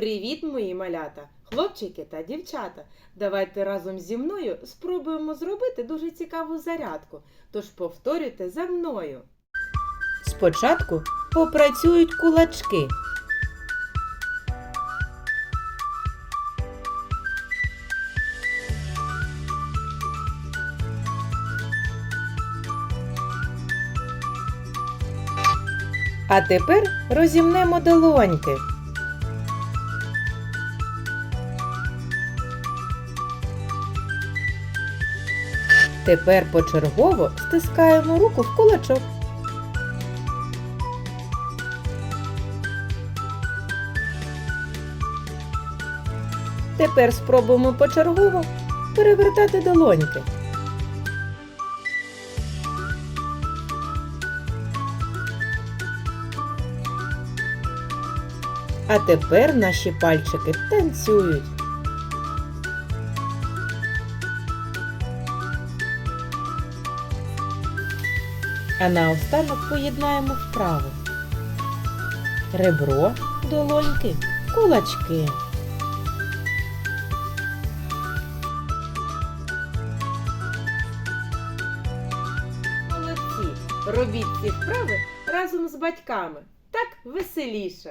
Привіт, мої малята, хлопчики та дівчата. Давайте разом зі мною спробуємо зробити дуже цікаву зарядку. Тож повторюйте за мною. Спочатку попрацюють кулачки. А тепер розімнемо долоньки. Тепер почергово стискаємо руку в кулачок. Тепер спробуємо почергово перевертати долоньки. А тепер наші пальчики танцюють. А наостанок поєднаємо вправо. Ребро, долоньки, кулачки. Молодці! Робіть ці вправи разом з батьками. Так веселіше.